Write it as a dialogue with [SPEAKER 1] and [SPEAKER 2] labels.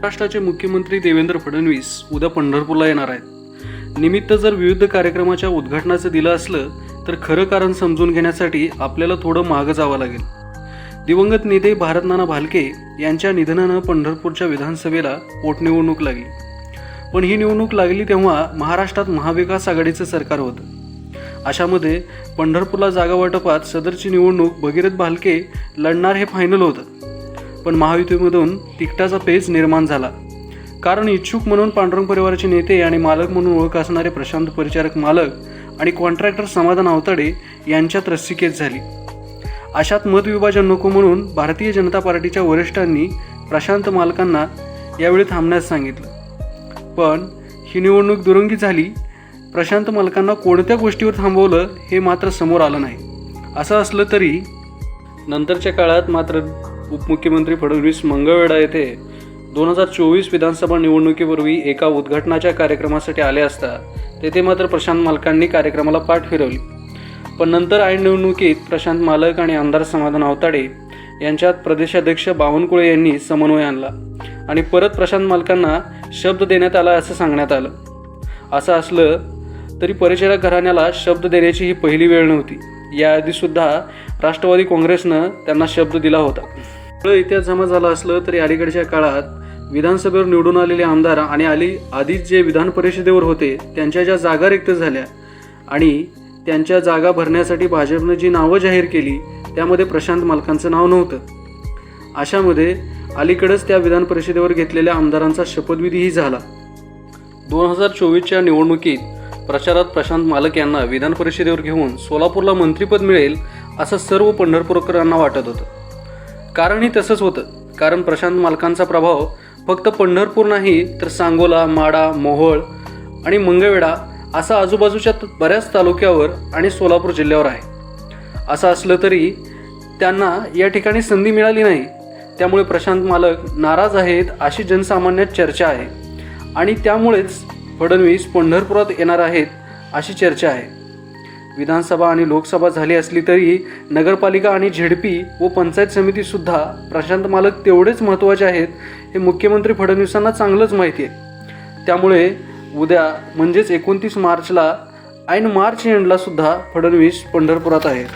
[SPEAKER 1] महाराष्ट्राचे मुख्यमंत्री देवेंद्र फडणवीस उद्या पंढरपूरला येणार आहेत. निमित्त जर विविध कार्यक्रमाच्या उद्घाटनाचं दिलं असलं तर खरं कारण समजून घेण्यासाठी आपल्याला थोडं मागं जावं लागेल. दिवंगत नेते भारतनाना भालके यांच्या निधनानं पंढरपूरच्या विधानसभेला पोटनिवडणूक लागली. पण ही निवडणूक लागली तेव्हा महाराष्ट्रात महाविकास आघाडीचं सरकार होतं. अशामध्ये पंढरपूरला जागा वाटपात सदरची निवडणूक भगीरथ भालके लढणार हे फायनल होतं. पण महायुतीमधून तिकटाचा पेच निर्माण झाला. कारण इच्छुक म्हणून पांडुरंग परिवाराचे नेते आणि मालक म्हणून ओळख असणारे प्रशांत परिचारक मालक आणि कॉन्ट्रॅक्टर समाधान आवताडे यांच्यात रस्सीकेस झाली. अशात मतविभाजन नको म्हणून भारतीय जनता पार्टीच्या वरिष्ठांनी प्रशांत मालकांना यावेळी थांबण्यास सांगितलं. पण ही निवडणूक दुरंगी झाली प्रशांत मालकांना कोणत्या गोष्टीवर थांबवलं हे मात्र समोर आलं नाही. असं असलं तरी नंतरच्या काळात मात्र उपमुख्यमंत्री फडणवीस मंगळवेढा येथे दोन हजार चोवीस विधानसभा निवडणुकीपूर्वी एका उद्घाटनाच्या कार्यक्रमासाठी आले असता तेथे मात्र प्रशांत मालकांनी कार्यक्रमाला पाठ फिरवली. पण नंतर ऐन निवडणुकीत प्रशांत मालक आणि आमदार समाधान आवताडे यांच्यात प्रदेशाध्यक्ष बावनकुळे यांनी समन्वय आणला आणि परत प्रशांत मालकांना शब्द देण्यात आला असं सांगण्यात आलं. असं असलं तरी परिचारक घराण्याला शब्द देण्याची ही पहिली वेळ नव्हती. याआधीसुद्धा राष्ट्रवादी काँग्रेसनं त्यांना शब्द दिला होता. इतिहास जमा झाला असलं तरी अलीकडच्या काळात विधानसभेवर निवडून आलेले आमदार आणि आली आधीच जे विधान परिषदेवर होते त्यांच्या ज्या जागा रिक्त झाल्या आणि त्यांच्या जागा भरण्यासाठी भाजपनं जी नावं जाहीर केली त्यामध्ये प्रशांत मालकांचं नाव नव्हतं. अशामध्ये अलीकडंच त्या विधान परिषदेवर घेतलेल्या आमदारांचा शपथविधीही झाला. दोन हजार चोवीसच्या निवडणुकीत प्रचारात प्रशांत मालक यांना विधान परिषदेवर घेऊन सोलापूरला मंत्रिपद मिळेल असं सर्व पंढरपूरकरांना वाटत होतं. कारणही तसंच होतं. कारण प्रशांत मालकांचा प्रभाव फक्त पंढरपूर नाही तर सांगोला माडा मोहोळ आणि मंगळवेढा असा आजूबाजूच्या बऱ्याच तालुक्यावर आणि सोलापूर जिल्ह्यावर आहे. असं असलं तरी त्यांना या ठिकाणी संधी मिळाली नाही. त्यामुळे प्रशांत मालक नाराज आहेत अशी जनसामान्यात चर्चा आहे. आणि त्यामुळेच फडणवीस पंढरपुरात येणार आहेत अशी चर्चा आहे. विधानसभा आणि लोकसभा झाली असली तरी नगरपालिका आणि झेडपी व पंचायत समितीसुद्धा प्रशांत मालक तेवढेच महत्त्वाचे आहेत हे मुख्यमंत्री फडणवीसांना चांगलंच माहिती आहे. त्यामुळे उद्या म्हणजेच एकोणतीस मार्चला ऐन मार्च एंडलासुद्धा फडणवीस पंढरपुरात आहेत.